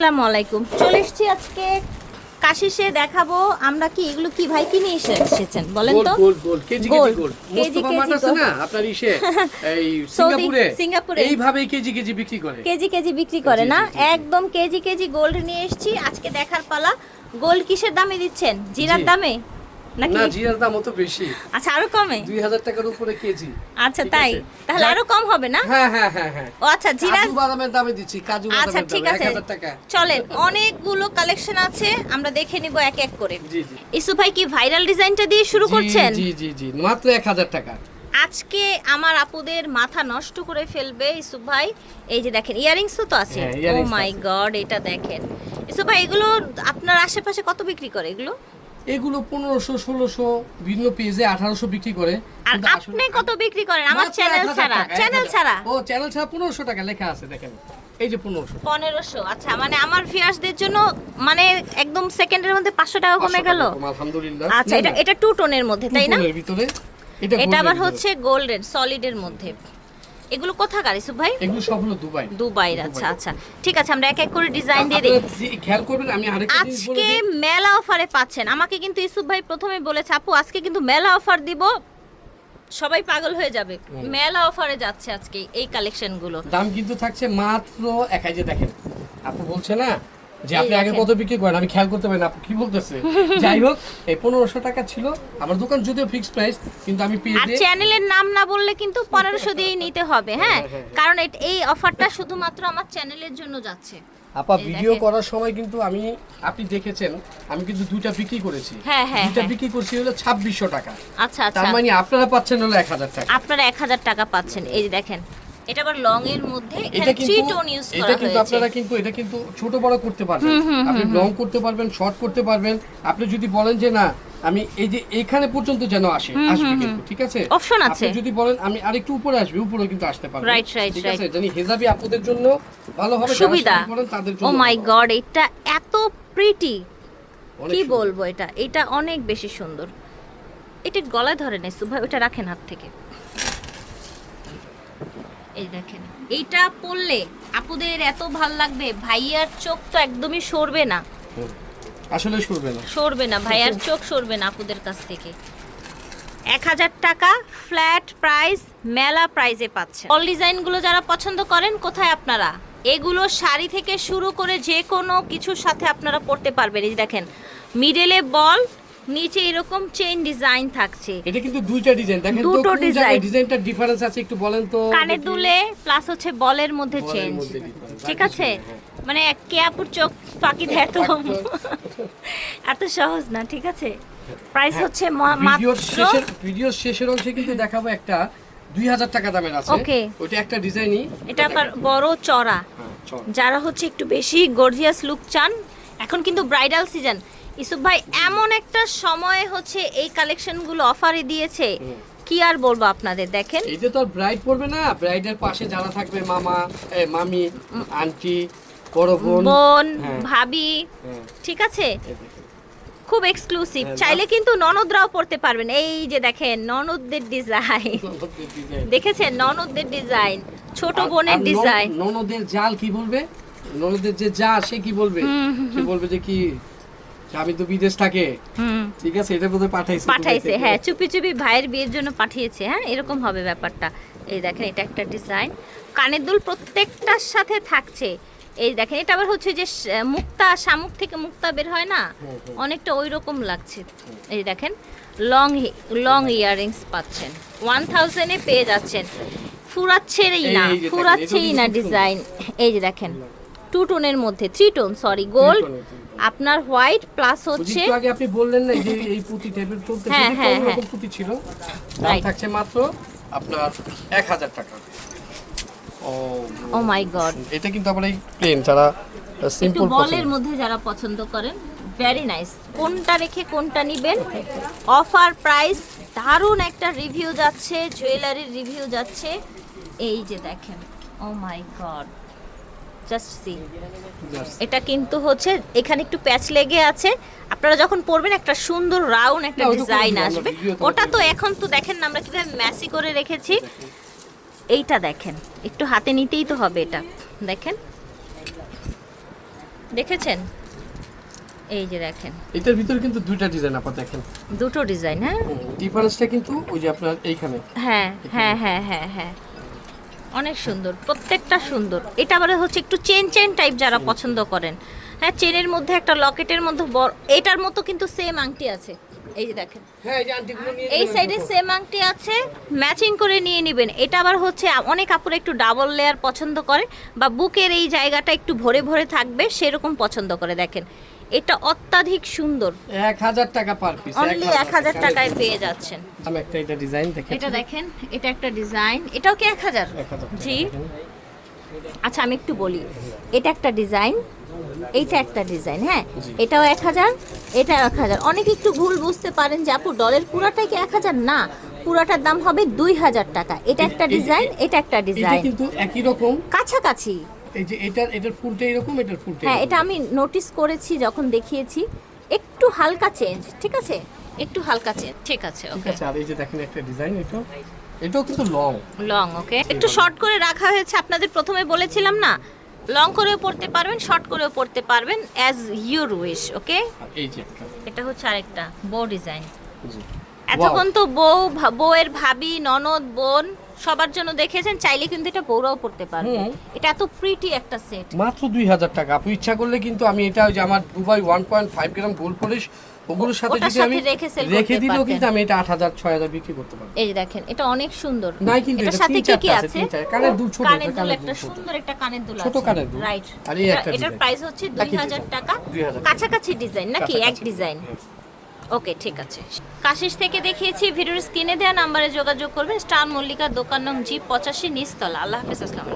আসসালামু আলাইকুম। চলে এসেছি আজকে কাশিসে দেখাবো আমরা কি এগুলো কি ভাই? কিনে এসে এসেছেন? বলেন তো। গোল গোল। কেজি কেজি গোল। কেজি কেজি আছে না? আপনার ইসে এই সিঙ্গাপুরে? সিঙ্গাপুরে। এইভাবেই কেজি কেজি বিক্রি করে। কেজি কেজি বিক্রি করে না। একদম কেজি কেজি গোল্ড নিয়ে এসেছি। আজকে দেখার পালা। গোল্ড কিসের দামে দিচ্ছেন? জিরার দামে? নাকি? না জিরার দাম বেশি। আচ্ছা আরও কমে? দুই হাজার টাকার উপরে কেজি। আচ্ছা তাই? তাহলে আরও কম হবে না? হ্যাঁ হ্যাঁ হ্যাঁ হ্যাঁ। ও আচ্ছা জিরা কাজু বাদামের দামে দিচ্ছি কাজু আচ্ছা ঠিক আছে। হাজার টাকা। চলেন অনেকগুলো কালেকশন আছে আমরা দেখে নিব এক এক করে। জি জি। ইসু ভাই কি ভাইরাল ডিজাইনটা দিয়ে শুরু করছেন? জি জি জি মাত্র এক হাজার টাকা। আজকে আমার আপুদের মাথা নষ্ট করে ফেলবে ইসুফ ভাই। এই যে দেখেন ইয়ারিংসও তো আছে। ও মাই গড এটা দেখেন। ইসুফ ভাই এগুলো আপনার আশেপাশে কত বিক্রি করে এগুলো? এগুলো পনেরোশো ষোলোশো ভিন্ন পেজে আঠারোশো বিক্রি করে। আর আপনি কত বিক্রি করেন? আমার চ্যানেল ছাড়া চ্যানেল ছাড়া। ও চ্যানেল ছাড়া পনেরোশো টাকা লেখা আছে দেখেন। এই যে পনেরোশো। পনেরোশো আচ্ছা মানে আমার ভিউয়ার্সদের জন্য মানে একদম সেকেন্ডের মধ্যে পাঁচশো টাকা কমে গেল? আলহামদুলিল্লাহ। আচ্ছা এটা এটা টু টোনের মধ্যে তাই না? ভিতরে এটা এটা আবার হচ্ছে গোল্ডেন সলিডের মধ্যে। এগুলো কোথাকার ইসুফ ভাই? এগুলো সব হলো দুবাই। দুবাই। আচ্ছা আচ্ছা। ঠিক আছে আমরা এক এক করে ডিজাইন দিয়ে দেই খেয়াল করবেন আমি আরেকটা আজকে মেলা অফারে পাচ্ছেন। আমাকে কিন্তু ইসুফ ভাই প্রথমে বলেছে আপু আজকে কিন্তু মেলা অফার দিব সবাই পাগল হয়ে যাবে। মেলা অফারে যাচ্ছে আজকে এই কালেকশনগুলো দাম কিন্তু থাকছে মাত্র এক হাজার দেখেন আপু বলছে না যে আপনি আগে কত বিক্রি করেন? আমি খেয়াল করতে পারি না কি বলতেছে? যাই হোক এই পনেরোশো টাকা ছিল। আমার দোকান যদিও ফিক্স প্রাইস কিন্তু আমি আর পেজে চ্যানেলের নাম না বললে কিন্তু পনেরোশো দিয়েই নিতে হবে হ্যাঁ? হ্যাঁ, হ্যাঁ। কারণ এই অফারটা শুধুমাত্র আমার চ্যানেলের জন্য যাচ্ছে। আপা ভিডিও করার সময় কিন্তু আমি আপনি দেখেছেন আমি কিন্তু দুইটা বিক্রি করেছি। হ্যাঁ, হ্যাঁ, দুইটা হ্যাঁ। বিক্রি করছি হলো ছাব্বিশশো টাকা। আচ্ছা তার আচ্ছা। মানে আপনারা পাচ্ছেন হলো এক হাজার টাকা। আপনারা এক হাজার টাকা পাচ্ছেন। এই যে দেখেন এটা আবার লং এর মধ্যে এটা এখানে থ্রি কিন্তু টোন ইউজ এটা কিন্তু আপনারা কিন্তু এটা কিন্তু ছোট বড় করতে পারবেন। আপনি লং করতে পারবেন শর্ট করতে পারবেন। আপনি যদি বলেন যে না আমি এই যে এখানে পর্যন্ত যেন আসে আসবে কিন্তু ঠিক আছে? অপশন আছে। আপনি যদি বলেন আমি আরেকটু উপরে আসবে উপরে কিন্তু আসতে পারবে। Right, right, ঠিক আছে? জানি হেজাবি আপনাদের জন্য ভালো হবে সুবিধা। তাদের ও মাই। গড এটা এত প্রিটি কি বলব এটা? এটা অনেক বেশি সুন্দর। এটা গলায় ধরে নেই ভাই ওটা রাখেন হাত থেকে। এই দেখেন এইটা পরলে আপুদের এত ভালো লাগবে ভাইয়ার চোখ তো একদমই সরবে না। আসলে শুনবে না। সরবে না ভাইয়ার চোখ সরবে না আপুদের কাছ থেকে। এক হাজার টাকা ফ্ল্যাট প্রাইস মেলা প্রাইজে পাচ্ছে। অল ডিজাইনগুলো যারা পছন্দ করেন কোথায় আপনারা? এগুলো শাড়ি থেকে শুরু করে যে কোনো কিছুর সাথে আপনারা পড়তে পারবেন। এই দেখেন মিডলে বল নিচে এরকম চেইন ডিজাইন থাকছে। এটা কিন্তু দুইটা ডিজাইন দেখেন তো দুটো design। ডিজাইনটা ডিফারেন্স আছে একটু বলেন তো। কানে দুলে প্লাস হচ্ছে বলের মধ্যে চেঞ্জ ঠিক আছে? না, হ্যাঁ। মানে কে আপুর চোখ ফাঁকি দেয় এত এত সহজ না ঠিক আছে? প্রাইস হ্যাঁ, হচ্ছে মাত্র শেষের ভিডিওর শেষের অংশে কিন্তু দেখাবো একটা দুই হাজার টাকা দামের আছে। Okay. ওইটা একটা ডিজাইনই। এটা আবার বড় চড়া। হ্যাঁ, যারা হচ্ছে একটু বেশি গর্জিয়াস লুক চান এখন কিন্তু ব্রাইডাল সিজন ইসুফ ভাই এমন একটা সময় হচ্ছে এই কালেকশনগুলো অফারে দিয়েছে। কি আর বলব আপনাদের দেখেন। এই যে তোর ব্রাইড পড়বে না ব্রাইডের পাশে যারা থাকবে মামা মামি আন্টি বড় বোন। বোন হ্যাঁ। ভাবি হ্যাঁ, ঠিক আছে? খুব এক্সক্লুসিভ হ্যাঁ, চাইলে কিন্তু ননদরাও পড়তে পারবেন। এই যে দেখেন ননদদের ডিজাইন দেখেছেন? ননদদের ডিজাইন ছোট বোনের ডিজাইন ননদের জাল কি বলবে? ননদের যে যা সে কি বলবে? সে বলবে যে কি আমি তো বিদেশ থাকে। ঠিক আছে এটা বোধহয় পাঠাইছে পাঠাইছে হ্যাঁ চুপি চুপি ভাইয়ের বিয়ের জন্য পাঠিয়েছে হ্যাঁ এরকম হবে ব্যাপারটা। এই দেখেন এটা একটা ডিজাইন কানের দুল প্রত্যেকটার সাথে থাকছে। এই দেখেন এটা আবার হচ্ছে যে মুক্তা শামুক থেকে মুক্তা বের হয় না। অনেকটা ওই রকম লাগছে। এই দেখেন লং লং ইয়াররিংস পাচ্ছেন। ওয়ান থাউজেন্ডে পেয়ে যাচ্ছেন। ফুরাচ্ছেই না ফুরাচ্ছেই না ডিজাইন এই যে দেখেন টু টোনের মধ্যে থ্রি টোন সরি গোল্ড আপনার হোয়াইট প্লাস হচ্ছে আগে আপনি বললেন না যে এই পুঁতি টাইপের চলতে হ্যাঁ, হ্যাঁ, হ্যাঁ। রকম পুঁতি ছিল? দাম থাকছে মাত্র আপনার এক হাজার টাকা। ও ও মাই গড এটা কিন্তু আবার এই প্লেন যারা সিম্পল বলের মধ্যে যারা পছন্দ করেন ভেরি নাইস কোনটা রেখে কোনটা নিবেন? অফার প্রাইস দারুণ একটা রিভিউ যাচ্ছে জুয়েলারির রিভিউ যাচ্ছে। এই যে দেখেন oh my god just see এটা কিন্তু হচ্ছে এখানে একটু প্যাচ লেগে আছে। আপনারা যখন পরবেন একটা সুন্দর রাউন্ড একটা ডিজাইন আসবে। ওটা তো এখন তো দেখেন না আমরা কীভাবে ম্যাসি করে রেখেছি। এইটা দেখেন একটু হাতে নিতেই তো হবে এটা। দেখেন। দেখেছেন? এই যে দেখেন। এটার ভিতরে কিন্তু দুইটা ডিজাইন আপা দেখেন। দুটো ডিজাইন হ্যাঁ? ডিফারেন্সটা কিন্তু ওই যে আপনার এইখানে। হ্যাঁ হ্যাঁ হ্যাঁ হ্যাঁ হ্যাঁ। অনেক সুন্দর প্রত্যেকটা সুন্দর। এটা আবার হচ্ছে একটু চেন চেন টাইপ যারা পছন্দ করেন। হ্যাঁ চেনের মধ্যে একটা লকেটের মধ্যে বড় এটার মতো কিন্তু সেম আংটি আছে। এই যে দেখেন। হ্যাঁ এই সাইডে সেম আংটি আছে ম্যাচিং করে নিয়ে নেবেন। এটা আবার হচ্ছে অনেক কাপড় একটু ডাবল লেয়ার পছন্দ করে বা বুকের এই জায়গাটা একটু ভরে ভরে থাকবে সেরকম পছন্দ করে দেখেন। এটা অত্যাধিক সুন্দর। এক হাজার টাকা পার পিস অনলি এক হাজার টাকায় পেয়ে যাচ্ছেন। আমি একটা এটা ডিজাইন দেখে এটা দেখেন এটা একটা ডিজাইন এটাও কি এক হাজার? এক হাজার টাকা জি। আচ্ছা আমি একটু বলি। এটা একটা ডিজাইন এইটা একটা ডিজাইন হ্যাঁ? এটাও এক হাজার এটাও এক হাজার। অনেকে একটু ভুল বুঝতে পারেন যে আপু ডলের পুরাটাই কি এক হাজার? না পুরাটার দাম হবে দুই হাজার টাকা। এটা একটা ডিজাইন এটা একটা ডিজাইন কিন্তু একই রকম। কাছাকাছি। এই যে এটার এটার ফুলটা এরকম এটার ফুলটা হ্যাঁ এটা আমি নোটিস করেছি যখন দেখিয়েছি। একটু হালকা চেঞ্জ ঠিক আছে? একটু হালকা চেঞ্জ ঠিক আছে ঠিক ওকে আছে আর এই যে দেখেন একটা ডিজাইন এটা এটাও কিন্তু লং লং ওকে একটু শর্ট করে রাখা হয়েছে আপনাদের প্রথমে বলেছিলাম না? লং করেও পড়তে পারবেন শর্ট করেও পড়তে পারবেন অ্যাজ ইউর উইশ ওকে এই যে এটা হচ্ছে আরেকটা বউ ডিজাইন এতক্ষণ তো বউ বউয়ের ভাবি ননদ বোন সবার জন্য দেখেছেন চাইলে কিন্তু এটা বউরাও পড়তে পারবে। এটা এত প্রিটি একটা সেট মাত্র দুই হাজার টাকা। আপনি ইচ্ছা করলে কিন্তু আমি এটা যে আমার Dubai one point five gram gold polish ওগুলোর সাথে যদি আমি রেখে দিলেও কিন্তু আমি এটা আট হাজার ছয় হাজার বিক্রি করতে পারব। এই যে দেখেন এটা অনেক সুন্দর। নাই কিন্তু এটা সাথে কি কি আছে, কানের দুল ছোট, কানের দুল একটা সুন্দর একটা কানের দুল ছোট আছে। কানের দুল। রাইট আর এই একটা এটার প্রাইস হচ্ছে দুই একই হাজার design। টাকা। 2000 কাছাকাছি ডিজাইন নাকি? এক ডিজাইন ওকে, ঠিক আছে। কাশিস থেকে দেখিয়েছি ভিডিওর স্ক্রিনে দেওয়া নাম্বারে যোগাযোগ করবেন। স্টার মল্লিকার দোকান নং জি পঁচাশি নিচতলা। আল্লাহ হাফিজ, আসসালাম